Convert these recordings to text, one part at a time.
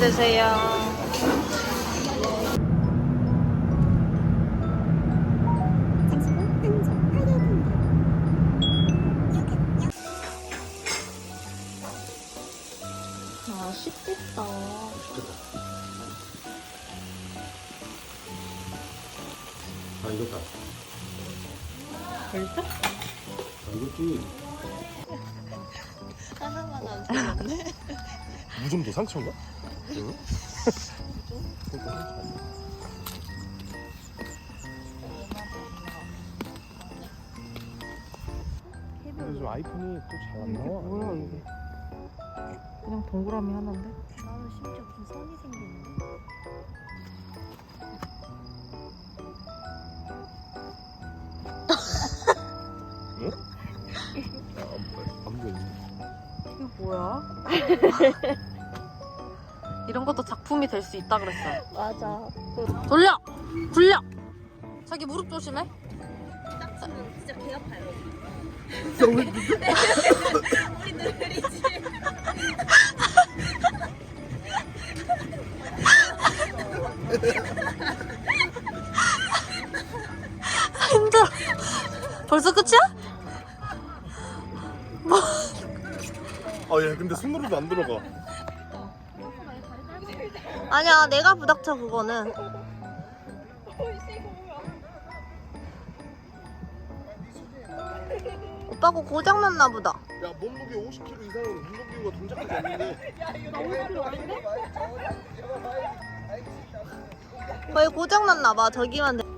드세요. 맛있겠다. 아 이거다. 벌써? 아 이것도 하나만 안 사왔네. 무좀도 상처인가? 아니야. 요즘 아이폰이 또 잘안 나와. 뭐야, 이게? 그냥 동그라미 하나인데? 나는 심지어 무슨 선이 생기는데. 안, 안 보이네. 이게 뭐야? 이런 것도 작품이 될 수 있다 그랬어. 맞아. 돌려! 굴려! 자기 무릎 조심해. 딱 치면 진짜 개 아파요. 힘들어. 벌써 끝이야? 아얘 근데 손으로도 안 들어가. 아니야, 내가 부닥쳐, 그거는. 오빠 거 고장났나 보다. 야 몸무게 50kg 이상은 운동기구가 동작하지 않는데. 거의 고장났나 봐, 저기만. 돼.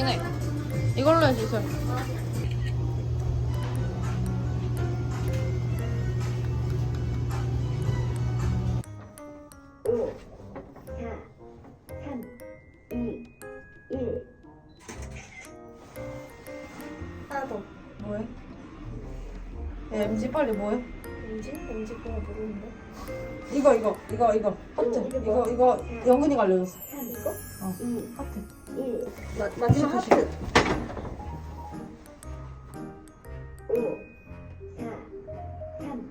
궁금하긴 해. 이걸로 해주세요. 하나 더. 뭐해? 야, MG 빨리 뭐해? 뭔지? 뭔지 그거 모르는데. 이거 이거 이거 이거 하트 이거 이거 영근이가 알려줬어 이거? 어 일. 마, 마지막 조심, 하트. 오, 사, 삼,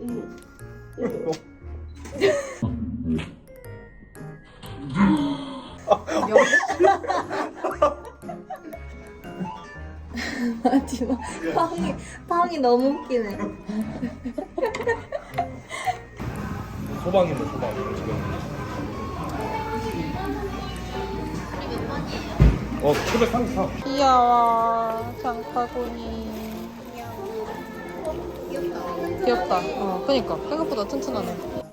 이, 일. 마지막 방이 방이 너무 웃기네. 소방이네 소방 지금. 어 733. 귀여워 장바구니. 귀엽다. 어 그니까. 생각보다 튼튼하네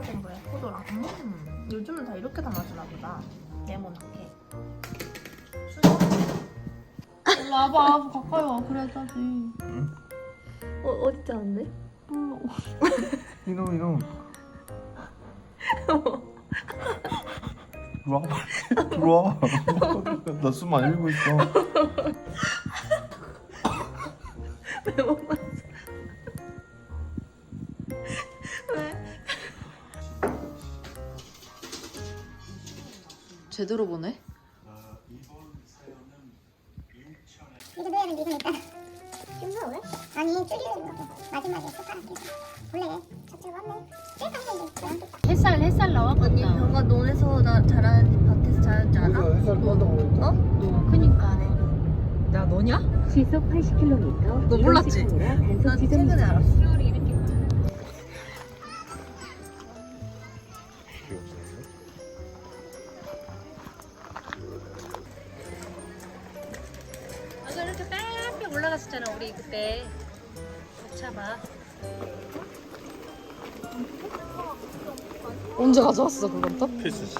반하는 거야 포도랑. 음, 요즘은 다 이렇게 담아주나 보다. 네모나게. 일로 와봐 가까이 와 그래야지 어 어디 자는데? 이놈 이놈. 들어와 들어와. 나숨 안 쉬고 있어. 왜못 봤 제대로 보네 이거 넣어야 되는데 이거 좀 왜? 아니 줄이는 거 마지막에 숟가락에 원래 저쪽 왔네 햇살 햇살 나왔겠다 언니 병가 논에서 나 자라는 밭에서 자랐지 않아? 햇살 뻔하다고 그랬다. 어? 너 그니까 야 너냐? 시속 80km. 너 몰랐지? 나 최근에 알았어. 올라갔었잖아 우리 그때 못 참아 언제 가져왔어 그건 또? 필수지.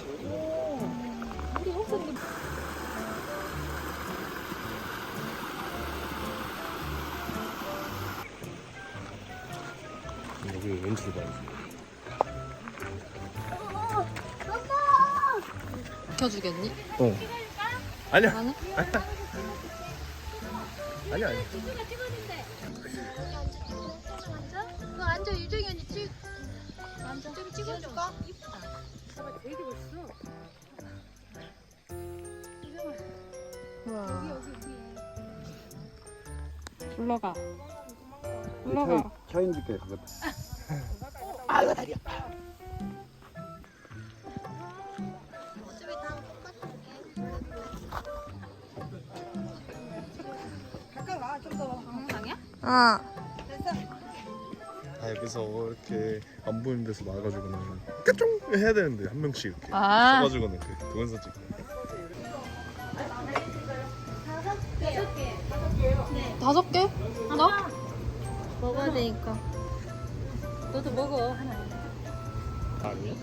여기 왼쪽으로 가야지. 켜주겠니? 어. 아니야. 아니? 아니야, 아니야. 그 앉아 유정이 언니 찍 앉아 저기 찍어줄까? 이쁘다 되게 멋있어 우와 여기 위에 올라가 올라가 차인들께 가겠 아아 여기서 이렇게 안 보이는 데서 나가지고는 까쫑 해야 되는데 한 명씩 이렇게 아. 서가지고는 그 동영상 찍고. 다섯 개? 하나? 먹어야 되니까 너도 먹어 하나 아니야?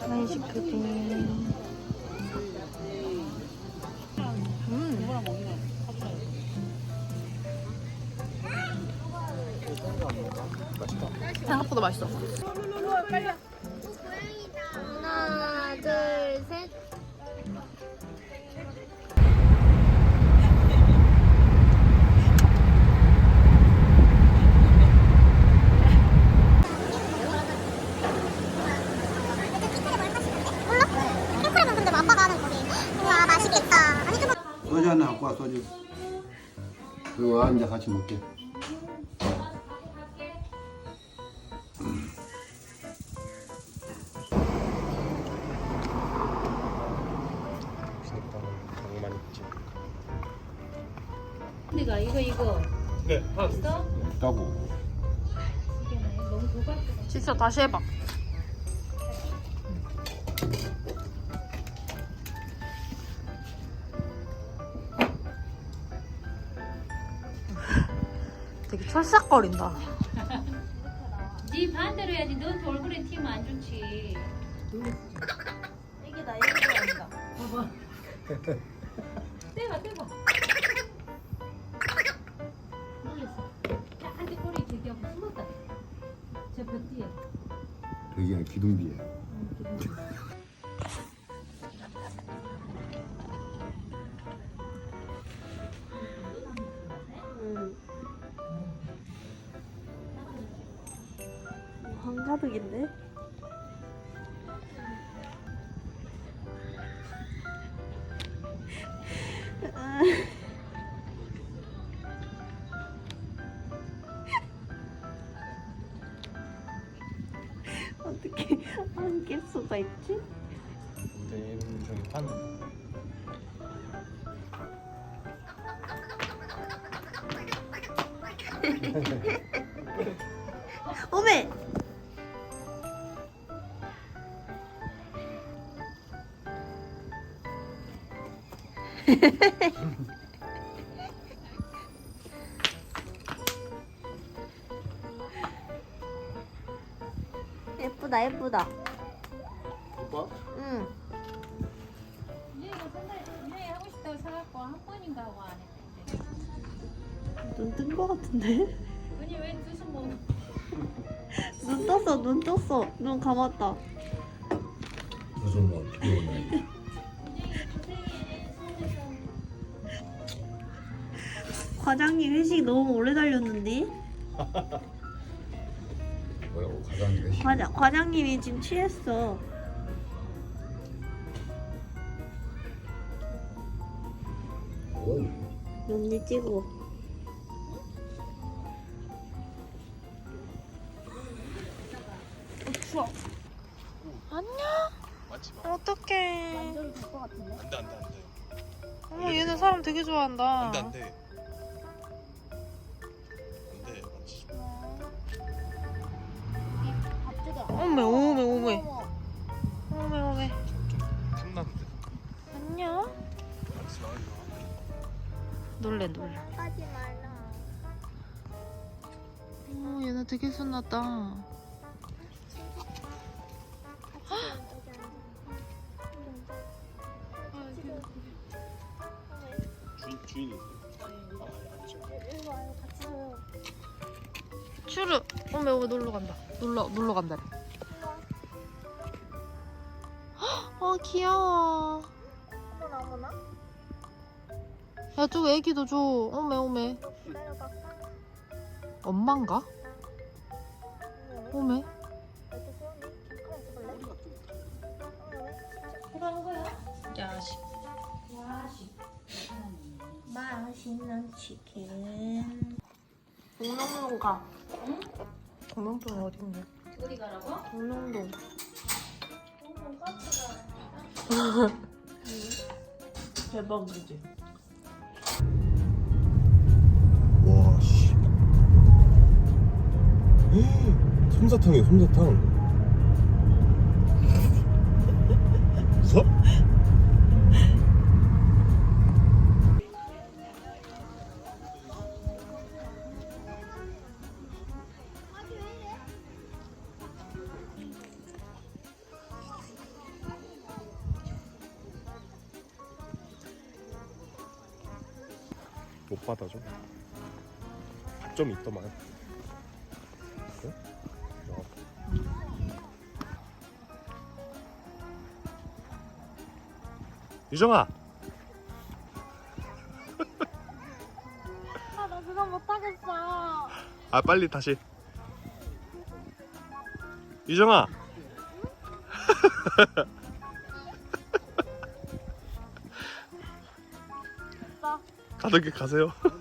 하나 시크고 생각보다 맛있어. 하나 아니 좀 소주 하나 갖고 와 소주. 그리고 와 이제 같이 먹게 다시 해봐. 되게 철싹거린다. 네 반대로 해야지. 너한테 얼굴에 튀면 안 좋지. 이게 나 이거 좋아한다. 떼봐 기둥비에 한가득인데? 있지? 네, 저기 판. 어메! 한 번인가 하고 안 했대 눈뜬 거 같은데? 언니 왜 두손 뭐눈 떴어 눈 떴어. 눈 감았다. 무슨 뭐 비오네 과장님 회식 너무 오래 달렸는데? 뭐라고 열심히 과장, 과장님이 지금 취했어 언니 찍어 맞지 마. 어떡해 안돼 안돼 안돼. 어머 얘는 사람 되게 좋아한다 안돼. 안돼 놀래 놀래 하지 말라 되게 신났다. 주인 주인이 추르. 어머 어머 놀러 간다. 놀러 놀러 간다. 아 귀여워. 어머나 어머나 야, 저 애기도 줘. 어메, 어메. 기다려봐 엄만가? 거야? 야식. 맛있는 치킨. 동명동 가. 응? 동명동이 어딨냐? 어디 가라고? 동명동. 대박이지. 솜사탕이야 솜사탕. 웃어? 못 받아줘. 좀 있더만. 응? 어. 유정아. 아나 그거 못하겠어 아 빨리 다시. 유정아. 가볍게 가세요.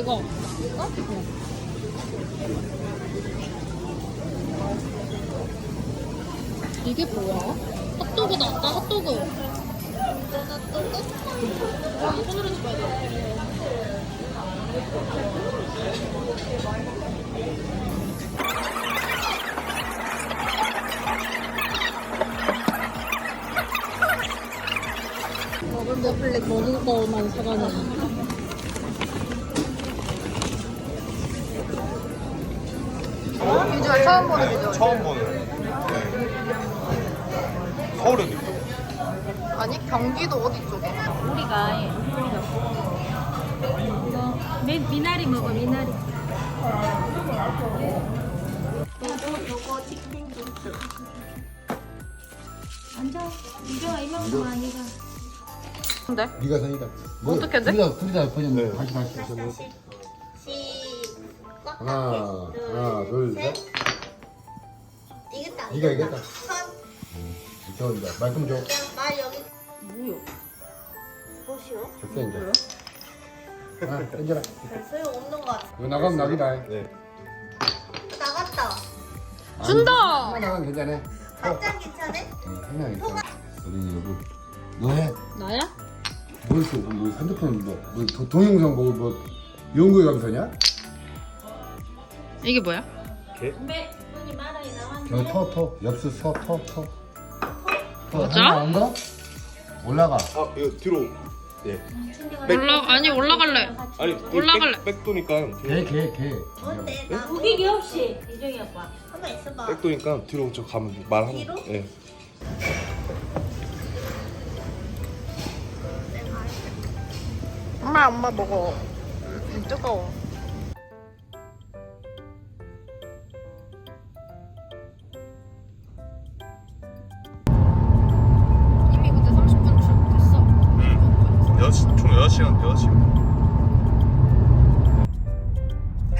나 이거. 이게 뭐야? 핫도그 나왔다, 핫도그. 핫도그? 먹을 넷플릭 먹을 거만 사가는. 처음 보는 비주얼. 처음 보는. 서울에도 있고. 아니 경기도 어디 쪽에? 우리가 해. 우리가 이거 미, 미나리 먹어 미나리 앉아 이정아 이만큼 아니가 근데? 네가 사니까. 어떻게 돼? 둘다 둘다 그냥 네. 다시 다시. 시작 하나 하나 둘 셋. 네가 이겼다. 손저 이제 말씀 줘. 말 여기 뭐요? 보시오 적게 이제. 아, 땡겨라. 소용 없는 것 같아 이거 나가면 낙이다. 네. 나갔다 준다! 하나 나가면 괜찮아. 맞짱 괜찮아? 응, 하나 괜찮아. 우리 여보. 너 해. 나야? 뭐 있어? 뭐 핸드폰 뭐, 뭐 도- 동영상 보고 뭐 연구에 감사냐? 이게 뭐야? 근 저 터, 터, 엽수 서, 터, 터. 터 맞아? 가? 올라가. 아 이거 뒤로. 예. 올라 아니 올라갈래. 아니 올라갈래. 백, 백도니까 개, 개, 개. 뭔데? 나 우기기 없이 이정이 아빠 한번 있어봐 백도니까 뒤로 저 가면 말하면. 뒤로? 예. 엄마 엄마 먹어. 음, 뜨거워.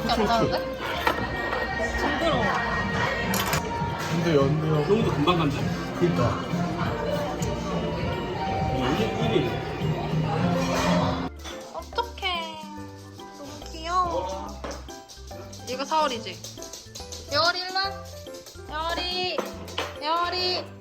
생각밖에 안 나는데? 징그러워. 근데 연두형 너무도 금방 간다. 그니까 이게 1일. 어떡해. 너무 귀여워. 이거 4월이지? 2월 1일? 2월이. 2월이.